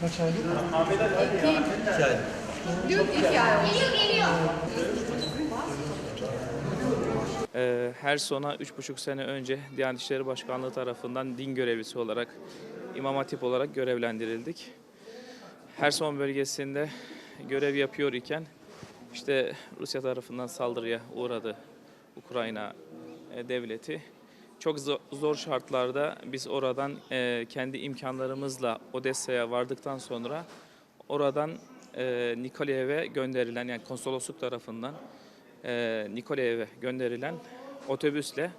Kaç aylık? Diyor ki iki ay oldu. Ee, her sona 3,5 sene önce Diyanet İşleri Başkanlığı tarafından din görevlisi olarak, İmam Hatip olarak görevlendirildik. Her son bölgesinde görev yapıyor iken işte Rusya tarafından saldırıya uğradı Ukrayna e, devleti. Çok zo- zor şartlarda biz oradan e, kendi imkanlarımızla Odessa'ya vardıktan sonra oradan e, Nikolaev'e gönderilen yani konsolosluk tarafından e, Nikolaev'e gönderilen otobüsle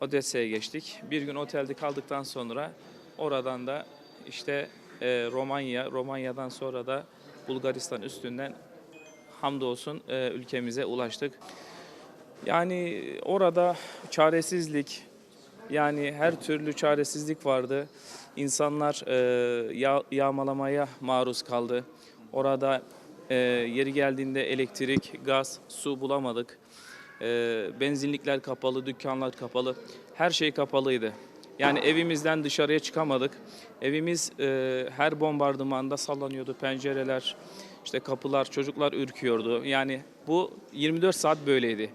Odessa'ya geçtik. Bir gün otelde kaldıktan sonra oradan da işte e, Romanya, Romanya'dan sonra da Bulgaristan üstünden hamdolsun e, ülkemize ulaştık. Yani orada çaresizlik, yani her türlü çaresizlik vardı. İnsanlar e, yağ- yağmalamaya maruz kaldı. Orada e, yeri geldiğinde elektrik, gaz, su bulamadık. E, benzinlikler kapalı, dükkanlar kapalı. Her şey kapalıydı. Yani evimizden dışarıya çıkamadık. Evimiz e, her bombardımanda sallanıyordu. Pencereler, işte kapılar, çocuklar ürküyordu. Yani bu 24 saat böyleydi.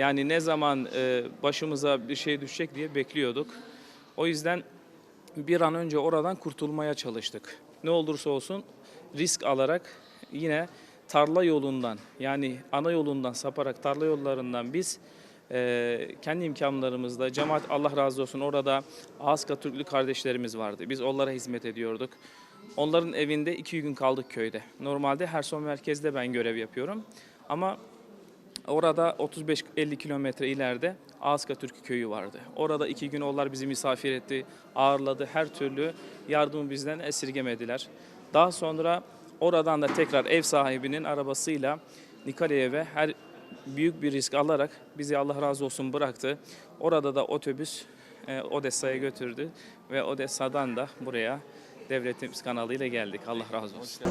Yani ne zaman e, başımıza bir şey düşecek diye bekliyorduk. O yüzden bir an önce oradan kurtulmaya çalıştık. Ne olursa olsun risk alarak yine tarla yolundan yani ana yolundan saparak tarla yollarından biz e, kendi imkanlarımızla cemaat Allah razı olsun orada Aska Türklü kardeşlerimiz vardı. Biz onlara hizmet ediyorduk. Onların evinde iki gün kaldık köyde. Normalde her son merkezde ben görev yapıyorum. Ama Orada 35-50 kilometre ileride Aska Türk köyü vardı. Orada iki gün onlar bizi misafir etti, ağırladı. Her türlü yardımı bizden esirgemediler. Daha sonra oradan da tekrar ev sahibinin arabasıyla Nikolaev'e her büyük bir risk alarak bizi Allah razı olsun bıraktı. Orada da otobüs e, Odessa'ya götürdü ve Odessa'dan da buraya devletimiz kanalıyla geldik. Allah razı olsun.